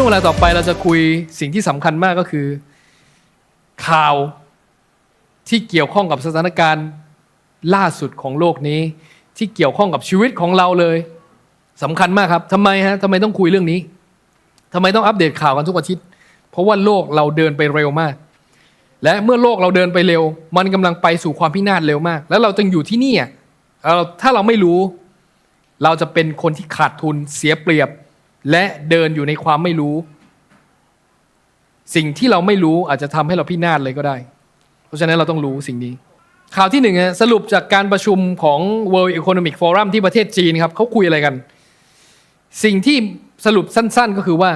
ช่วงเวลาต่อไปเราจะคุยสิ่งที่สำคัญมากก็คือ ข่าวที่เกี่ยวข้องกับสถานการณ์ล่าสุดของโลกนี้ ที่เกี่ยวข้องกับชีวิตของเราเลยสำคัญมากครับทำไมฮะทำไมต้องคุยเรื่องนี้ทำไมต้องอัปเดตข่าวกันทุกอาทิตย์ เพราะว่าโลกเราเดินไปเร็วมาก และเมื่อโลกเราเดินไปเร็ว มันกำลังไปสู่ความพินาศเร็วมาก แล้วเราจึงอยู่ที่นี่อะเราถ้าเราไม่รู้ เราจะเป็นคนที่ขาดทุนเสียเปรียบ และเดินอยู่ในความไม่รู้ สิ่งที่เราไม่รู้อาจจะทำให้เราพินาศเลยก็ได้ เพราะฉะนั้นเราต้องรู้สิ่งนี้ ข่าวที่หนึ่งสรุปจากการประชุมของ World Economic Forum ที่ประเทศจีนครับเขาคุยอะไรกัน สิ่งที่สรุปสั้น ๆ ก็คือว่า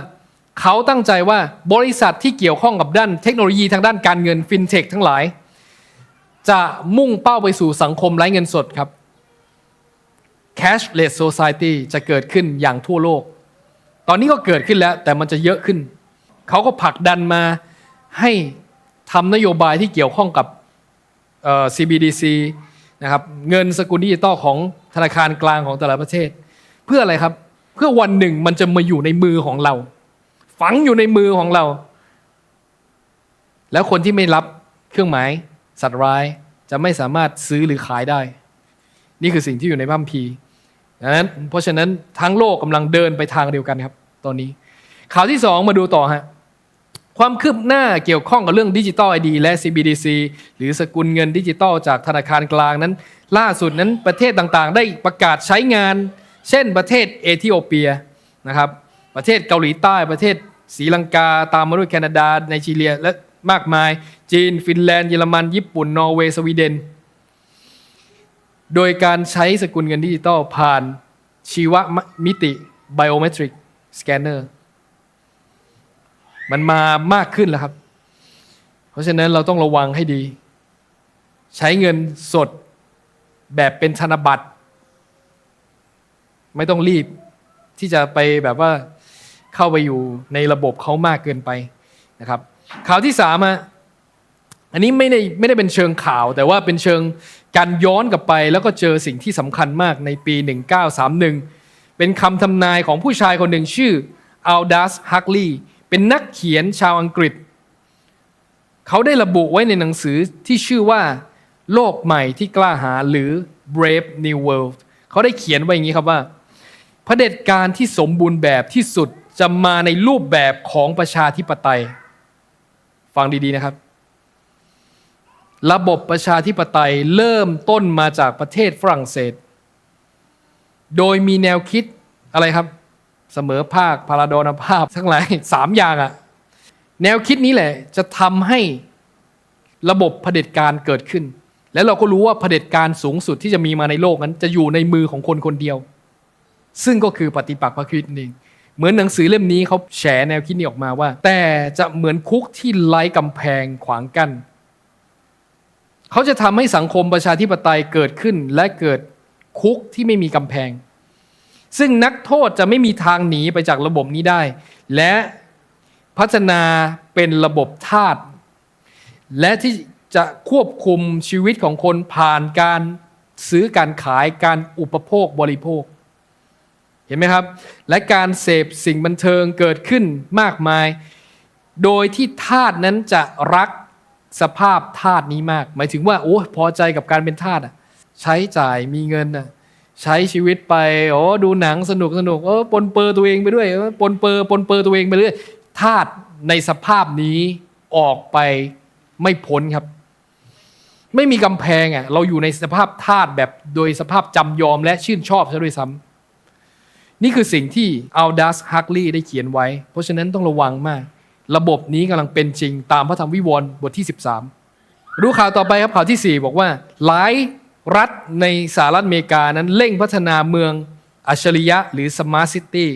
เขาตั้งใจว่าบริษัทที่เกี่ยวข้องกับด้านเทคโนโลยีทางด้านการเงินฟินเทคทั้งหลาย จะมุ่งเป้าไปสู่สังคมไร้เงินสดครับ cashless society จะเกิดขึ้นอย่างทั่วโลก ตอนนี้ก็เกิดขึ้นแล้ว แต่มันจะเยอะขึ้น เขาก็ผลักดันมาให้ทำนโยบายที่เกี่ยวข้องกับ CBDC นะครับเงินสกุลดิจิตอลของธนาคารกลางของแต่ละประเทศ เพื่ออะไรครับ เพื่อวันหนึ่งมันจะมาอยู่ในมือของเรา ฝังอยู่ในมือของเรา แล้วคนที่ไม่รับเครื่องหมายสัตว์ร้ายจะไม่สามารถซื้อหรือขายได้ นี่คือสิ่งที่อยู่ในพัมพี ดังนั้นเพราะฉะนั้นทั้งโลกกำลังเดินไปทางเดียวกันครับ ตอนนี้ ข่าวที่สองมาดูต่อฮะความคืบหน้าเกี่ยวข้องกับเรื่องดิจิตอลไอดีและ CBDC หรือสกุลเงินดิจิตอลจากธนาคารกลางนั้น ล่าสุดนั้นประเทศต่างๆ ได้ประกาศใช้งาน เช่นประเทศเอธิโอเปียนะครับประเทศเกาหลีใต้ประเทศศรีลังกาตามมาด้วยแคนาดาไนจีเรีย และมากมาย จีน ฟินแลนด์เยอรมัน ญี่ปุ่น นอร์เวย์สวีเดน โดยการใช้สกุลเงินดิจิตอลผ่านชีวมิติ biometric scanner มันมามากขึ้นแล้วครับ เพราะฉะนั้นเราต้องระวังให้ดี ใช้เงินสดแบบเป็นธนบัตร ไม่ต้องรีบที่จะไปแบบว่าเข้าไปอยู่ในระบบเขามากเกินไปนะครับข่าวที่สามอะ อันนี้ไม่ได้ไม่ได้เป็นเชิงข่าว แต่ว่าเป็นเชิงการย้อนกลับไป แล้วก็เจอสิ่งที่สำคัญมากในปี 1931 เป็นคำทำนายของผู้ชายคนหนึ่งชื่ออัลดัสฮักลีย์เป็นนักเขียนชาวอังกฤษ เขาได้ระบุไว้ในหนังสือที่ชื่อว่า โลกใหม่ที่กล้าหาหรือ Brave New World เขาได้เขียนไว้อย่างนี้ครับว่าเผด็จการที่สมบูรณ์แบบที่สุดจะมาในรูปแบบของประชาธิปไตย ฟังดีๆนะครับ ระบบประชาธิปไตยเริ่มต้นมาจากประเทศฝรั่งเศส โดยมีแนวคิดอะไรครับ เสมอภาคพาราดอนภาพ ทั้งหลายสามอย่างอะแนวคิดนี้แหละจะทำให้ระบบเผด็จการเกิดขึ้น แล้วเราก็รู้ว่าเผด็จการสูงสุดที่จะมีมาในโลกนั้น จะอยู่ในมือของคนคนเดียว ซึ่งก็คือปฏิปักษ์พระคริสต์เองเหมือนหนังสือเล่มนี้เขาแฉแนวคิดนี้ออกมาว่า แต่จะเหมือนคุกที่ไร้กำแพงขวางกั้น เขาจะทำให้สังคมประชาธิปไตยเกิดขึ้นและเกิดคุกที่ไม่มีกำแพง ซึ่งนักโทษจะไม่มีทางหนีไปจากระบบนี้ได้ และพัฒนาเป็นระบบทาสและที่จะควบคุมชีวิตของคนผ่านการซื้อการขายการอุปโภคบริโภค เห็นไหมครับ และการเสพสิ่งบันเทิงเกิดขึ้นมากมาย โดยที่ทาสนั้นจะรัก สภาพทาสนี้มาก หมายถึงว่าโอ้พอใจกับการเป็นทาสอะใช้จ่ายมีเงินอะใช้ชีวิตไปโอ้ดูหนังสนุกสนุกเออปนเปื้อตัวเองไปด้วยปนเปื้อปนเปื้อตัวเองไปเรื่อยทาสในสภาพนี้ออกไปไม่พ้นครับ ไม่มีกำแพงอะเราอยู่ในสภาพทาสแบบโดยสภาพจำยอมและชื่นชอบซะด้วยซ้ำนี่คือสิ่งที่อัลดัสฮักลีย์ได้เขียนไว้ เพราะฉะนั้นต้องระวังมาก ระบบนี้กำลังเป็นจริง ตามพระธรรมวิวรณ์บทที่ 13 รู้ข่าวต่อไปครับข่าวที่ 4 บอกว่า หลายรัฐในสหรัฐอเมริกานั้นเร่งพัฒนาเมืองอัจฉริยะหรือ Smart City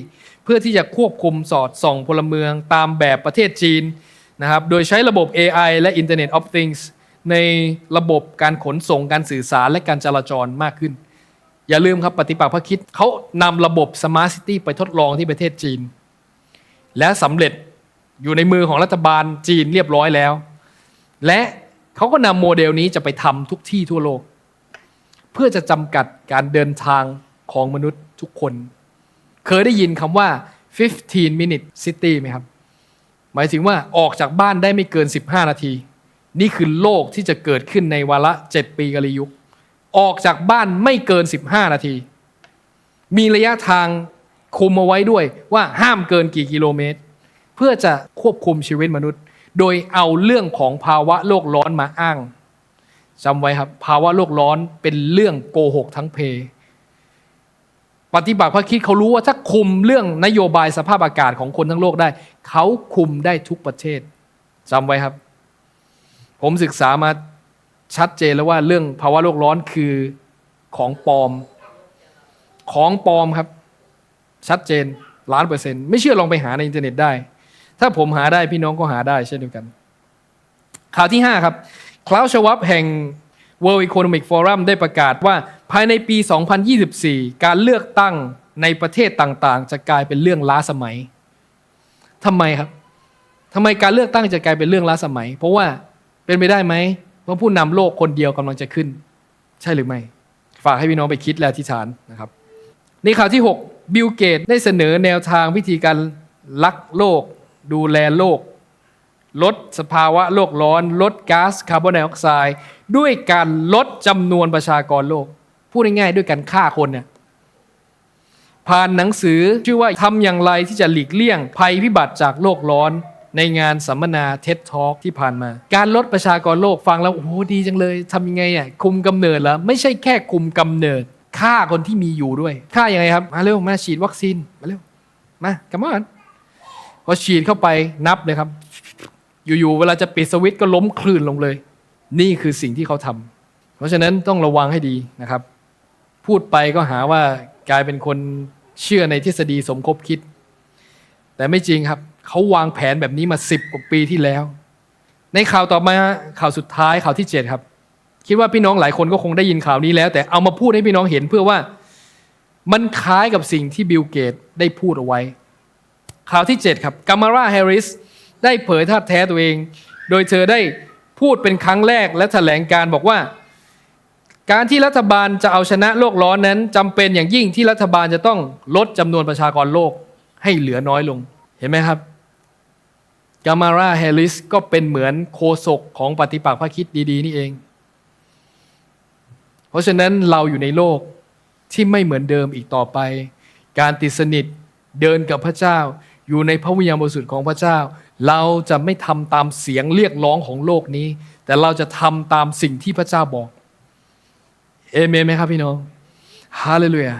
เพื่อที่จะควบคุมสอดส่องพลเมืองตามแบบประเทศจีนนะครับโดยใช้ระบบ AI และ Internet of Things ในระบบการขนส่งการสื่อสารและการจราจรมากขึ้น อย่าลืมครับปฏิปักษ์พระคิดเขานำระบบ Smart City ไปทดลองที่ประเทศจีน และสำเร็จ อยู่ในมือของรัฐบาลจีนเรียบร้อยแล้ว และเขาก็นำโมเดลนี้จะไปทำทุกที่ทั่วโลก เพื่อจะจำกัดการเดินทางของมนุษย์ทุกคน เคยได้ยินคำว่า 15 minute city ไหมครับ หมายถึงว่าออกจากบ้านได้ไม่เกิน 15 นาที นี่คือโลกที่จะเกิดขึ้นในวาระ 7 ปีกาลยุค ออกจากบ้านไม่เกิน 15 นาที มีระยะทางคุมเอาไว้ด้วยว่าห้ามเกินกี่กิโลเมตร เพื่อจะควบคุมชีวิตมนุษย์ โดยเอาเรื่องของภาวะโลกร้อนมาอ้างจำไว้ครับ ภาวะโลกร้อนเป็นเรื่องโกหกทั้งเพ ปฏิบัติพระคิดเขารู้ว่าถ้าคุมเรื่องนโยบายสภาพอากาศของคนทั้งโลกได้ เขาคุมได้ทุกประเทศจำไว้ครับ ผมศึกษามาชัดเจนแล้วว่าเรื่องภาวะโลกร้อนคือของปลอม ของปลอมครับ ชัดเจนล้านเปอร์เซ็นต์ไม่เชื่อลองไปหาในอินเทอร์เน็ตได้ ถ้าผมหาได้พี่น้องก็หาได้เช่นเดียวกัน ข่าวที่ 5 ครับคลาวชวับแห่ง World Economic Forum ได้ประกาศว่าภายในปี 2024 การเลือกตั้งในประเทศต่างๆ จะกลายเป็นเรื่องล้าสมัยทำไมครับทำไมการเลือกตั้งจะกลายเป็นเรื่องล้าสมัย เพราะว่าเป็นไปได้ไหมว่าผู้นำโลกคนเดียวกำลังจะขึ้น ใช่หรือไม่ ฝากให้พี่น้องไปคิดและอธิษฐานนะครับ ในข่าวที่ 6 บิลเกตได้เสนอแนวทางวิธีการรักโลก ดูแลโลก ลดสภาวะโลกร้อน ลดก๊าซคาร์บอนไดออกไซด์ด้วยการลดจำนวนประชากรโลก พูดง่ายๆด้วยการฆ่าคนเนี่ยผ่านหนังสือชื่อว่าทำอย่างไรที่จะหลีกเลี่ยงภัยพิบัติจากโลกร้อนในงานสัมมนาเท็ d ท a l k ที่ผ่านมา การลดประชากรโลกฟังแล้ว โอ้โหดีจังเลยทำยังไงอะคุมกำเนิดแล้ว ไม่ใช่แค่คุมกำเนิดฆ่าคนที่มีอยู่ด้วยฆ่ายังไงครับ มาเร็ว มาฉีดวัคซีน มาเร็ว มากัมอน พอฉีดเข้าไปนับเลยครับ อยู่ๆเวลาจะปิดสวิตช์ก็ล้มคลื่นลงเลย นี่คือสิ่งที่เขาทำเพราะฉะนั้นต้องระวังให้ดีนะครับ พูดไปก็หาว่ากลายเป็นคนเชื่อในทฤษฎีสมคบคิด แต่ไม่จริงครับ เขาวางแผนแบบนี้มาสิบกว่าปีที่แล้ว ในข่าวต่อมาข่าวสุดท้ายข่าวที่เจ็ดครับ คิดว่าพี่น้องหลายคนก็คงได้ยินข่าวนี้แล้ว แต่เอามาพูดให้พี่น้องเห็นเพื่อว่ามันคล้ายกับสิ่งที่บิลเกตได้พูดเอาไว้ ข่าวที่ 7 ครับกามาราแฮริสได้เผยท่าแท้ตัวเอง โดยเธอได้พูดเป็นครั้งแรกและแถลงการบอกว่า การที่รัฐบาลจะเอาชนะโลกร้อนนั้นจำเป็นอย่างยิ่งที่รัฐบาลจะต้องลดจำนวนประชากรโลกให้เหลือน้อยลงเห็นไหมครับกามาราแฮริสก็เป็นเหมือนโคศกของปฏิปักษ์พระคิดดีๆ นี่เอง เพราะฉะนั้นเราอยู่ในโลกที่ไม่เหมือนเดิมอีกต่อไป การติดสนิทเดินกับพระเจ้า อยู่ในพระวิญญาณบริสุทธิ์ของพระเจ้า เราจะไม่ทำตามเสียงเรียกร้องของโลกนี้ แต่เราจะทำตามสิ่งที่พระเจ้าบอกเอเมนไหมครับพี่น้องฮาเลลูยา